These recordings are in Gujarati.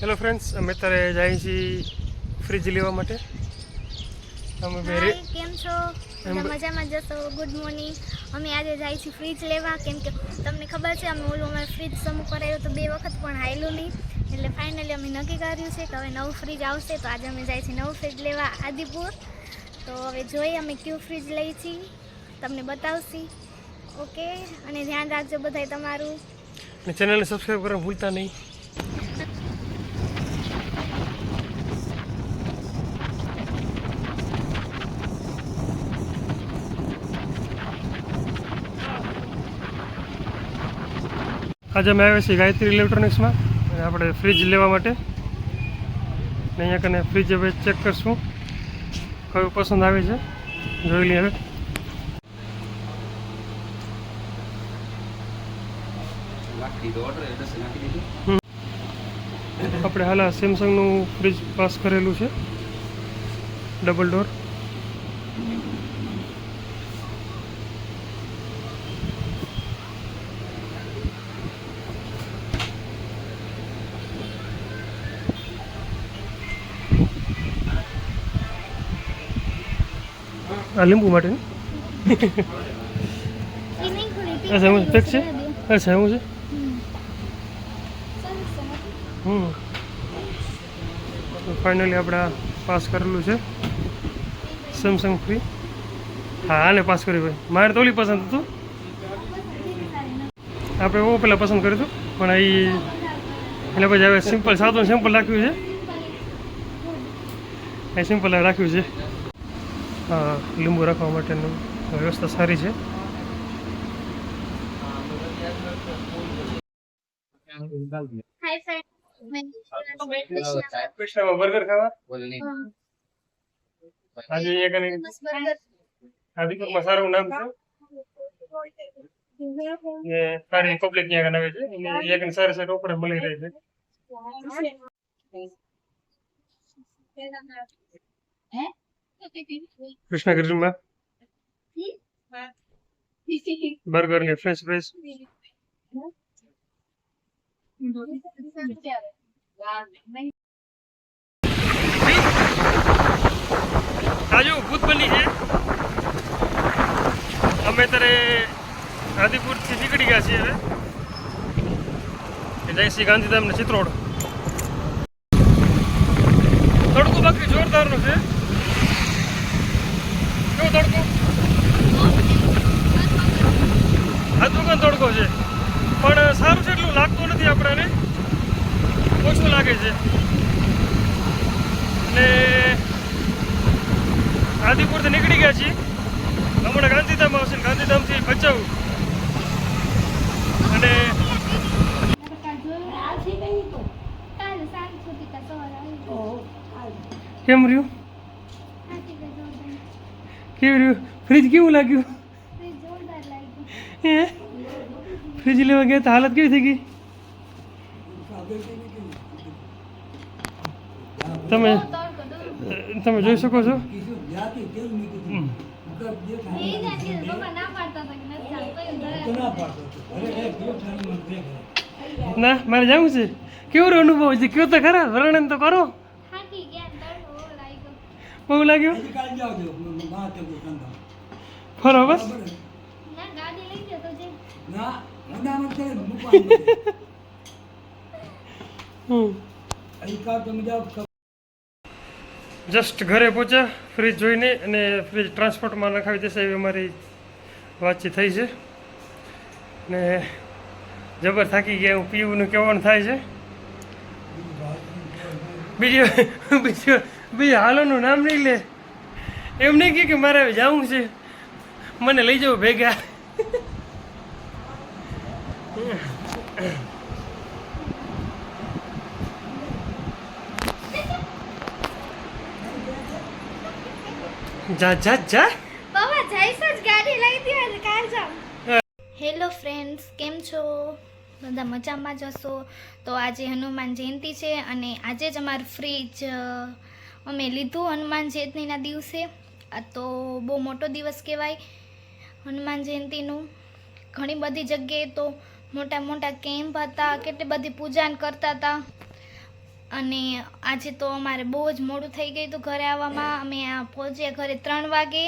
હેલો ફ્રેન્ડ્સ અમે અત્યારે જઈએ છીએ ફ્રીજ લેવા માટે. અમે કેમ છો? મજામાં જશો ગુડ મોર્નિંગ અમે આજે જાય છીએ ફ્રીજ લેવા. કેમ કે તમને ખબર છે અમે ઓલું અમે ફ્રીજ સમૂહ કરાયું તો બે વખત પણ હાયલું નહીં. એટલે ફાઇનલી અમે નક્કી કર્યું છે કે હવે નવું ફ્રીજ આવશે. તો આજે અમે જાય છીએ નવું ફ્રીજ લેવા આદિપુર. તો હવે જોઈએ અમે કયું ફ્રીજ લઈ છીએ. તમને બતાવશી. ઓકે અને ધ્યાન રાખજો બધાય તમારું. અને ચેનલને સબસ્ક્રાઈબ કરવા ભૂલતા નહીં. આજે અમે આવ્યા છીએ ગાયત્રી ઇલેક્ટ્રોનિક્સમાં અને આપણે ફ્રીજ લેવા માટે. ને અહીંયા કને ફ્રીજ હવે ચેક કરશું. કયું પસંદ આવે છે. જોઈ લઈએ હવે. આપણે હાલ આ સેમસંગનું ફ્રીજ પાસ કરેલું છે. ડબલ ડોર આ લીંબુ માટે. અચ્છા હું છે? અચ્છા એવું છે? હમ. ફાઇનલી આપણે પાસ કરેલું છે. સેમસંગ ફ્રી હા આને પાસ કર્યું ભાઈ. મારે તો પસંદ હતું. આપણે ઓ પહેલાં પસંદ કર્યું હતું, પણ એ એટલે પછી હવે સિમ્પલ સાદું સિમ્પલ રાખ્યું છે. એ સિમ્પલ રાખ્યું છે. લીંબુ રાખવા માટેનું વ્યવસ્થા સારી છે. હાય બર્ગર ખાવા આજે કને સારું નામ છે. સારી પબ્લિક ત્યાં આવે છે. એક સારી સારી ઓફર મળી રહી છે. કૃષ્ણ ગ્રીનમાં બર્ગર ને ફ્રેન્ચ ફ્રાઈસ આજુ ભૂત બની છે અમે અત્યારે આદિપુરથી નીકળી ગયા છીએ હવે જય શ્રી ગાંધીધામ ને ચિત્રોડ તડકો બાકી જોરદારનો છે કેવો તડકો આ દુકાન તડકો છે પણ સારું છે એટલું લાગતું નથી આપણને ઓછું લાગે છે ને આદિપુરથી નીકળી ગયા છીએ હમણાં ગાંધીધામ આવશે ને ગાંધીધામથી ભચાઉ અને કાલે સાંજ સુધી કા સવારે આવી કેમ રહ્યું? કેવું રહ્યું? ફ્રીજ કેવું લાગ્યું? જોરદાર લાગ્યું હે? ફ્રીજ લેવા ગયા તો હાલત કેવી થઈ ગઈ? તમે તમે જોઈ શકો છો? ના ના મારે જવું છે. કેવું અનુભવ છે? કયો તો ખરા? વર્ણન તો કરો. બહુ લાગ્યું? ફરો બસ. ના ગાડી લઈ ગયો તો જે. હમ. જસ્ટ ઘરે પહોંચ્યા ફ્રીજ જોઈને અને ફ્રીજ ટ્રાન્સપોર્ટમાં નખાવી દેશે એવી અમારી વાતચીત થઈ છે. ને જબર થાકી ગયા એવું પીવું કહેવાનું થાય છે? બીજું બીજું બીજું હાલોનું નામ નહીં લે. એમ નહીં કહે કે મારે જવું છે. મને લઈ જવું ભેગા. જા જા જા. બાબા જઈશ જ ગાડી લઈ દે કાર જાવ હેલો ફ્રેન્ડ્સ કેમ છો? બધા મજામાં જ હશો. તો આજે હનુમાન જયંતિ છે અને આજે જ અમારું ફ્રીજ અમે લીધું હનુમાન જયંતિના દિવસે. આ તો બહુ મોટો દિવસ કહેવાય હનુમાન જયંતિનું. ઘણી બધી જગ્યાએ તો મોટા મોટા કેમ્પ હતા, કેટલી બધી પૂજાન કરતા હતા. અને આજે તો અમારે બહુ જ મોડું થઈ ગયું હતું ઘરે આવવામાં. અમે આ પહોંચ્યા ઘરે ત્રણ વાગે.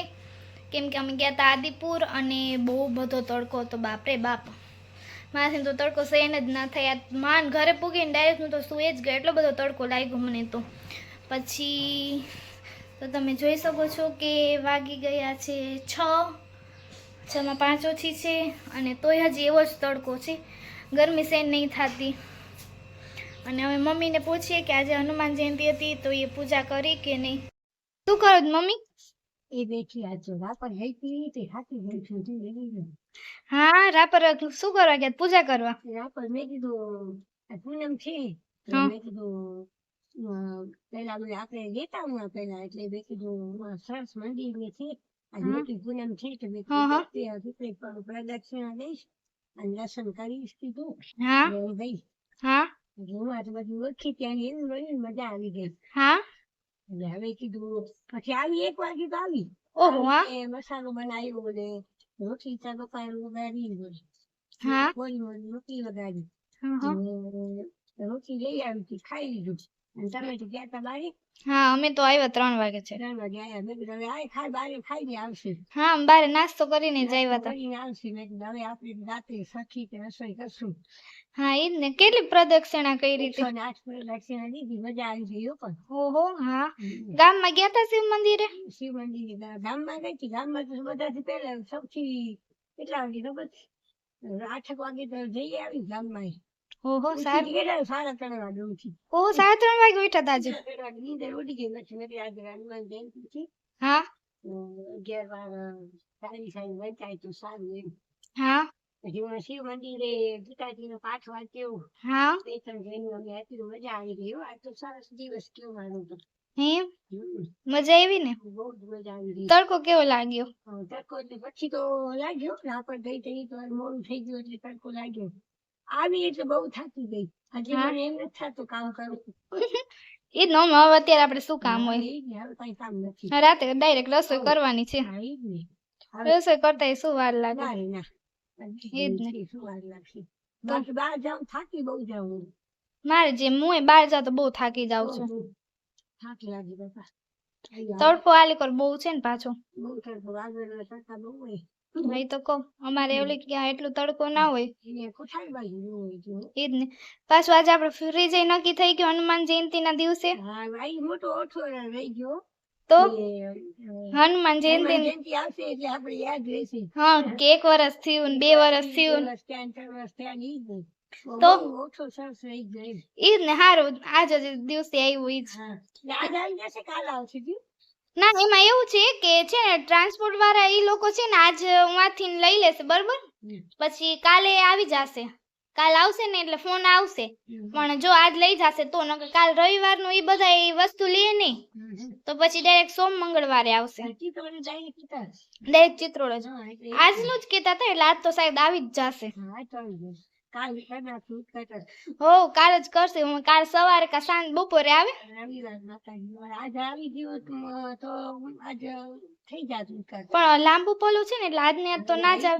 કેમ કે અમે ગયા હતા આદિપુર અને બહુ બધો તડકો હતો. બાપરે બાપ. મારાથી તો તડકો સહન જ ના થયા. માન ઘરે પૂગીને ડાયરેક્ટ હું તો સુએ જ ગયો એટલો બધો તડકો લાગ્યો મને તો. પછી તો તમે જોઈ શકો છો કે વાગી ગયા છે છ. છમાં પાંચ ઓછી છે અને તોય હજી એવો જ તડકો છે. ગરમી સહેન નહીં થતી. અને હવે મમ્મીને પૂછીએ કે આજે હનુમાન જયંતિ હતી તો એ પૂજા કરી કે નહીં. શું કરો મમ્મી? એ બેઠી આ જો રાપર હેતી તે હાથી બેઠી હતી લઈ હા રાપર શું કરવા ગયા? પૂજા કરવા? રાપર મેં કીધું આ પૂનમ છે. મેં કીધું પેલા મેં આપણે લેતા હું પેલા એટલે મેં કીધું સરસ મંદિર ને છે મોટી પૂનમ છે તો મેં. કીધું પ્રદક્ષિણા દઈશ અને દર્શન કરીશ કીધું. હા. ગઈ. હા. આ તો બધું ઓળખી ત્યાં એવું રહ્યું મજા આવી ગઈ. હા. એટલે હવે કીધું પછી આવી એક વાગે તો આવી. ઓહો હા. એ મસાલો બનાવ્યો ને રોટલી ચાલો પાયું વગાડી હા. બોલી રોટલી વગાડી. રોટલી લઈ આવી હતી ખાઈ લીધું. તમે તો ગયા તા બારે? હા અમે તો આવ્યા ત્રણ વાગે છે. ત્રણ વાગે આવ્યા મેં કીધું હવે આય ખાઈ બારે ખાઈને આવશે. હા બારે નાસ્તો કરીને જ આવ્યા હતા કરીને આવશે. મેં કીધું હવે આપણે રાત્રે સખી કે રસોઈ કરશું. હા એ ને. કેટલી પ્રદક્ષિણા રીતે એકસો આઠ પ્રદક્ષિણા દીધી મજા આવી ગઈ હો પણ. ઓહો હા. ગામમાં ગયા હતા શિવ મંદિરે? શિવ મંદિર ગામમાં ગઈ હતી. ગામમાં તો બધાથી પહેલા સૌથી કેટલા વાગે ખબર? આઠેક વાગે તો જઈ આવી ગામમાં. ઓહો ઉઠી સારું કેટલા સાડા ત્રણ વાગે ઉઠી ઓહો સાડા ત્રણ વાગે ઉઠ્યા હતા આજે સાડા ત્રણ વાગે નીંદર ઉડી ગઈ પછી મેં કીધું આજે હનુમાન જયંતિ છે હા અ, અગિયાર વાર સારી સારી વંચાય તો સારું એમ હા પછી હું શિવ મંદિરે પિતાજીનો પાઠ વાંચ્યો હા બે ત્રણ જઈને અમે એટલી મજા આવી ગઈ હો. આજ તો સરસ દિવસ કહેવાનો તો? એમ હમ, મજા આવી ને? બહુ જ મજા આવી ગઈ. તડકો કેવો લાગ્યો? અ, તડકો એટલે પછી તો લાગ્યો રાપર ગઈ તઈ તો મોડું થઈ ગયું એટલે તડકો લાગ્યો. આવી એટલે બહુ થાકી ગઈ. હજી મને એમ નથી થતું કામ કરું એ નો હવે અત્યારે આપણે શું કામ હોય? કઈ કામ નથી. રાતે ડાયરેક્ટ રસોઈ કરવાની છે. રસોઈ કરતા શું વાર લાગે? ના. ઈ જ ને. શું વાર લાગશે? બાકી બહાર જાઉં થાકી બહુ જાઉં મારે જેમ હું બહાર જાઉં તો બહુ થાકી જાઉં છું. થાક લાગી બાપા. તડકો આલી કર બહુ છે ને પાછો. બહુ તડકો વાદળના તડકા બહુ હોય. એ તો કહું અમારે ઓલી ક્યાં એટલું તડકો ના હોય. એ જ. ને પાછું આજે આપણે ફ્રી જઈ નક્કી થઈ ગયું હનુમાન જયંતિ ના દિવસે તો? હનુમાન જયંતિ હા કે એક વર્ષ થયું બે વર્ષ થયું. તો? ઈ જ ને હારું આજ દિવસે આવ્યું ઈ જ. ના એમાં એવું છે કે છે ને ટ્રાન્સપોર્ટ વાળા ઈ લોકો છે ને આજ ઉયાથી લઈ લેશે બરોબર? પછી કાલે આવી જશે. કાલ આવશે ને એટલે ફોન આવશે. પણ જો આજ લઈ જશે તો નકર કાલ રવિવારનું ઈ બધા ઈ વસ્તુ લે નહીં. તો પછી ડાયરેક્ટ સોમ મંગળવારે આવશે. ડાયરેક્ટ ચિત્રોડ જ. આજનું જ કેતા હતા એટલે આજ તો સાહેબ આવી જ જશે. કાલ જ કરશે. હું કાલ સવારે કા સાંજ બપોરે આવે? આજે આવી ગયો તો, આજે થઈ જાત. પણ લાંબુ પોલું છે ને એટલે આજને આજ તો ના જ ના.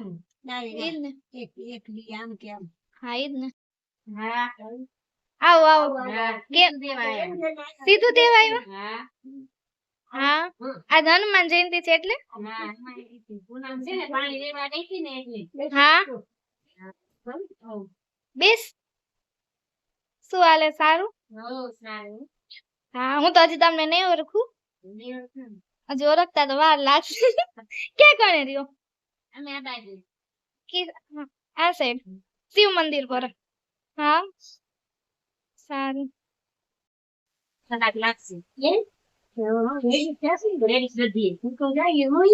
હા ઈ જ ને આવો. આવો કેમ દેવાય. સીધું દેવા હા. હા. આજ હનુમાન જયંતિ છે એટલે. હા. બેસ. શું હાલે? સારું? હા હું તો હજી તમને નહીં ઓળખું. દેવ છે ને. હજી ઓળખતા તો વાર લાગશે. ક્યાં કણે રહ્યો? અમે આ બાજુ. આ સાઈડ શિવ મંદિર પર. હા. સારું. કલાક લાગશે. હું? તો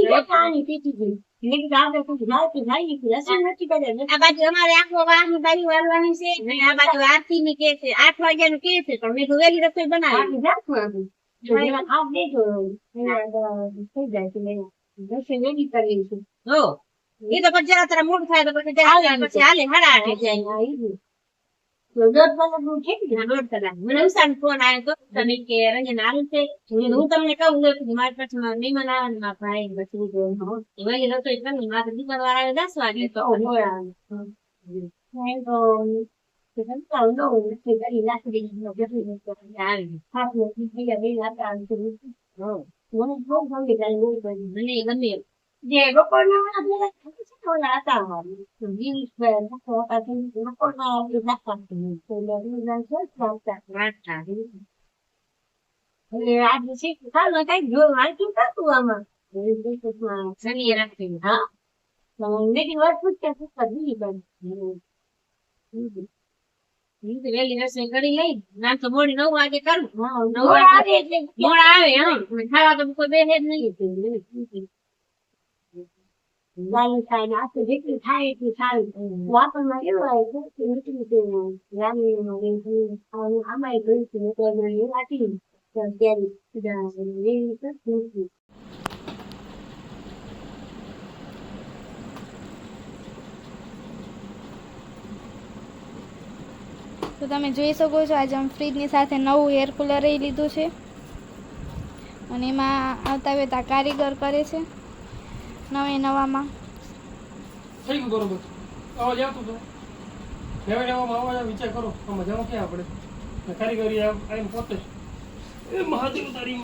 હું પાણી પીતી ગઈ. મેં આપણે કોઈ જાય તો જઈએ, કે રસોઈ નથી કર્યા. આ બાજુ અમારે આખો વાહની બારી વાળવાની છે. અને આ બાજુ આરતી ની કે છે આઠ વાગ્યા નું કે છે તો મેં વહેલી રસોઈ બનાવી. જરા ખાવ દેજો. થઈ જાય રસોઈ કરી. હો એ તો પછી જરા તારા મૂડ થાય તો પછી હાલે હાલે. હાડા આઠે જાય. તમને કહું છું મારી પાસે મહેમાન આવે ને મારા ભાઈ ને પછી હું કહું, વહેલી રસોઈ કરી મારે દીકરા વાળા દસ વાગે તો તો હોય આ. હા, તો કે સંતાવ ન હોય નક્કી કરી લાકડીનો ગરી મૂકો. આવી હાથનો બીજા બે લાકડા આમ કરી મૂકી. હો મને બહુ ગમે તારી બહુ ગમે. મને ગમે જે બપોરના વાળા પેલા ખબર છે ને ઓલા હતા અમારે. તો ગિરીશભાઈ નાખો હતા તે બપોરના આપણે નાખતા હતા. તો એટલે રીંગણ છે જ નાખતા. વાંચતા એટલે આજે શીખ ચાલો કંઈક જોયું વાંચ્યું થતું આમાં એ પુસ્તકમાં શનિએ રાખી હા તો મેરી વાત પૂછતા પૂછતા બીજી બની હું તો વહેલી રસોઈ કરી લઈ ના તો મોડી નવ વાગે કરું હા નવ નવા વાગે. આવે એટલે મોડા આવે હા ખાવા તો કોઈ બેસે જ નહીં લાલી થાય ને આખું થાય એટલું સારું વાપરમાં કેવું આવે છે કે નીકળી ગયું રામીનું ને બધું. આમ આમાંય ગયું છે ને તો એમાં એ વાટી તો ત્યારે સીધા એવી રીતે જ મૂકી. તો તમે જોઈ શકો છો આજે અમે ફ્રીજની સાથે નવું એર કુલર લીધું છે. અને એમાં આવતા વેતા કારીગર કરે છે. નવે નવામાં. થઈ ગયું બરોબર અવાજ આવતો તો નવા નવામાં અવાજ વિચાર કરો. આમાં જવા ક્યાં આપણે? કારીગરી આ- આઈને પોતે એ મહાદેવ તારી